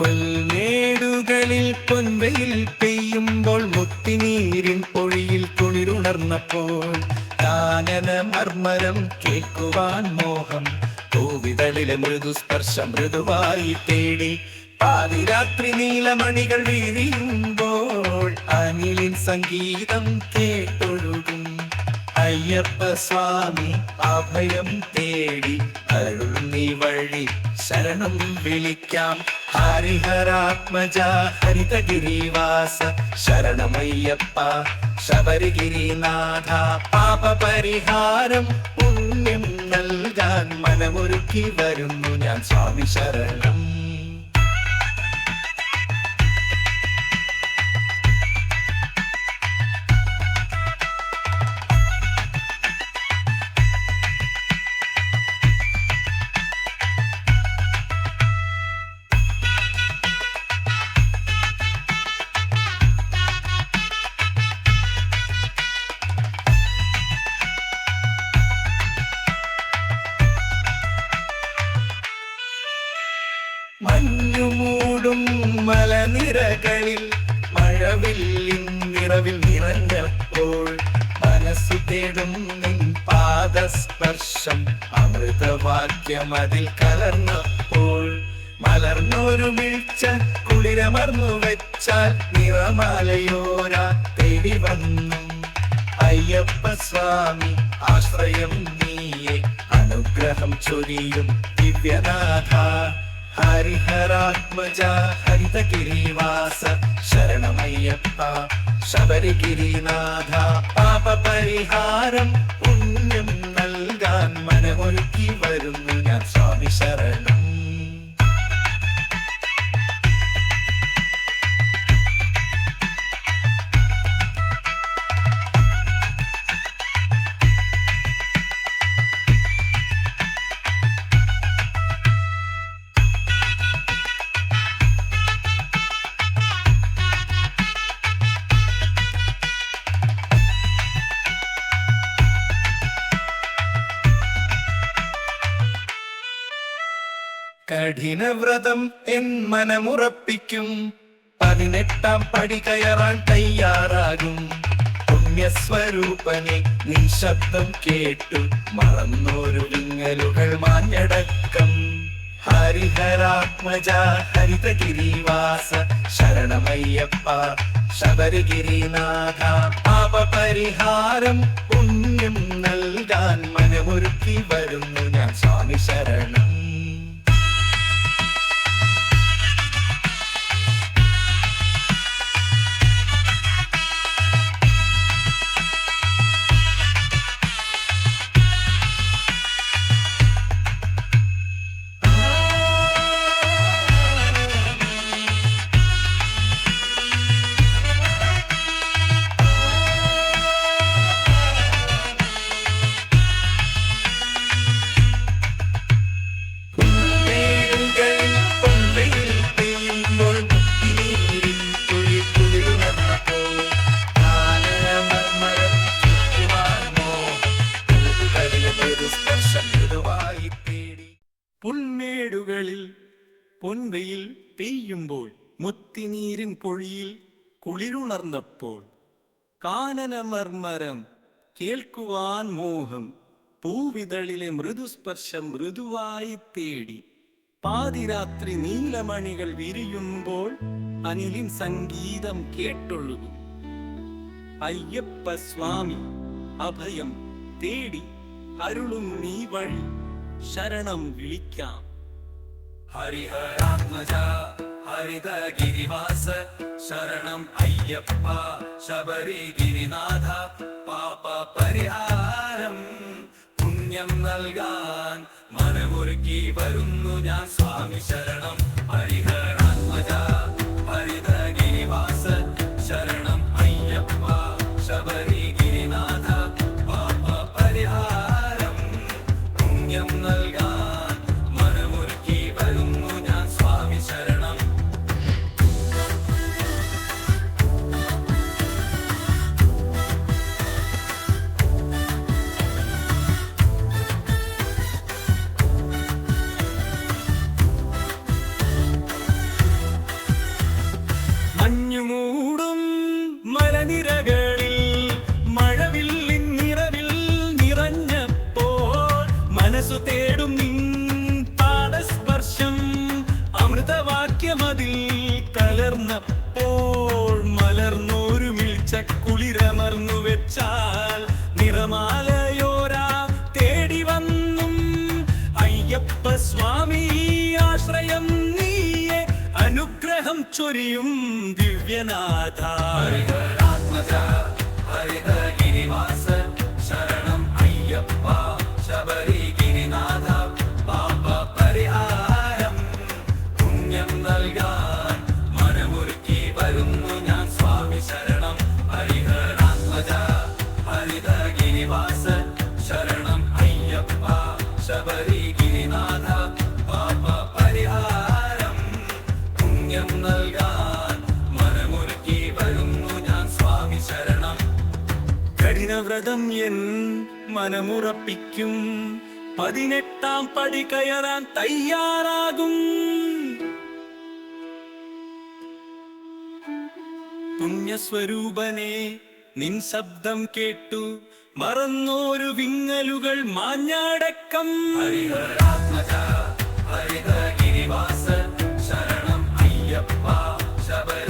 പുൽമേടുകളിൽ പൊൻവയിൽ പെയ്യുമ്പോൾ മുത്തിനീരിൻ പൊഴിയിൽ കുളിരുണർന്നപ്പോൾ താനന മർമ്മരം കേൾക്കുവാൻ മോഹം. പൂവിതളിലെ മൃദുസ്പർശം മൃദുവായി തേടി പാതിരാത്രി നീലമണികൾ വീഴുമ്പോൾ അനിലിൻ സംഗീതം കേട്ടൊഴുകും. അയ്യപ്പ സ്വാമി അഭയം തേടി അരുൾ നീ വഴി ശരണം വിളിക്കാം. ഹരിഹരാത്മജ ഹരിതഗിരിവാസ ശരണമയ്യപ്പ ശബരിഗിരിനാഥ പാപപരിഹാരം പുണ്യം നൽകാൻ മനമൊരുക്കി വരുന്നു ഞാൻ സ്വാമി ശരണം. മഞ്ഞുമൂടും മലനിരകളിൽ മഴവില്ലിൻ നിറവിൽ നിറഞ്ഞപ്പോൾ മനസ്സു തേടും നിൻ പാദസ്പർശം. അമൃതവാക്യം അതിൽ കലർന്നപ്പോൾ മലർന്നൊരു വീഴ്ച കുളിരമർന്നു വെച്ചാൽ നിറമാലയോരാ തേടി വന്നു. അയ്യപ്പ സ്വാമി ആശ്രയം നീയെ അനുഗ്രഹം ചൊരിയും ദിവ്യനാഥ. ഹരിഹരാത്മജ ഹരിതഗിരിവാസ ശരണമയ്യപ്പ ശബരിഗിരിനാഥ. പാപ പരിഹാരം പുണ്യം നൽകാൻ മനമൊരുക്കി വരുന്നു ഞാൻ സ്വാമി ശരണം. കഠിനവ്രതം എൻ മനമുറപ്പിക്കും. പതിനെട്ടാം പടി കയറാൻ തയ്യാറാകും. പുണ്യസ്വരൂപനെ നിശബ്ദം കേട്ടു. മറന്നോരു വിങ്ങലുകൾ മാഞ്ഞടക്കം. ഹരിഹരാത്മജ ഹരിതഗിരിവാസ ശരണമയ്യപ്പ ശബരിഗിരിനാഥ പാപപരിഹാരം പുണ്യം നൽകാൻ മനമൊരുക്കി വരുന്നു ഞാൻ സ്വാമി ശരണം പുൽമേടുകളിൽ പൊൻവെയിൽ പെയ്യുമ്പോൾ മുത്തിനീരിൻ പൊഴിയിൽ കുളിരുണർന്നപ്പോൾ കാനനമർമരം കേൾക്കുവാൻ മോഹം പൂവിതളിലെ മൃദുസ്പർശം മൃദുവായി തേടി പാതിരാത്രി നീലമണികൾ വിരിയുമ്പോൾ അനിലിൻ സംഗീതം കേട്ടൊഴുകും. അയ്യപ്പ സ്വാമി അഭയം തേടി അരുളും നീ വഴി ശരണം വിളിക്കാം. ഹരിഹരാത്മജ ഹരിതഗിരിവാസ ശരണം അയ്യപ്പ ശബരി ഗിരിനാഥ പാപ പരിഹാരം പുണ്യം നൽകാൻ മനമൊരുക്കി വരുന്നു ഞാൻ സ്വാമി ശരണം. ഹരിഹരാത്മജ പുണ്യം നൽകാൻ മനസ്സു തേടും പാദസ്പർശം. അമൃതവാക്യമതിൽ കലർന്നപ്പോൾ മലർന്നൊരു മിഴിച്ച കുളിരമർന്നു വെച്ചാൽ നിറമാലയോരാ തേടി വന്നും. അയ്യപ്പ സ്വാമി ആശ്രയം നീയെ അനുഗ്രഹം ചൊരിയും ദിവ്യനാഥ. ആത്മജ ഹരിത ശരണം അയ്യപ്പ ശബരി പാപ പരിഹാരം നൽകാൻ ഞാൻ സ്വാമി ശരണം. കഠിനവ്രതം എൻ മനമുറപ്പിക്കും. പതിനെട്ടാം പടി കയറാൻ തയ്യാറാകും. പുണ്യസ്വരൂപനെ നിൻ ശബ്ദം കേട്ടു മറന്നോരു വിങ്ങലുകൾ മാഞ്ഞാടക്കം. ഹരിഹരാത്മജ ഹരിഹ ഗിരിവാസ ശരണം അയ്യപ്പ ശബര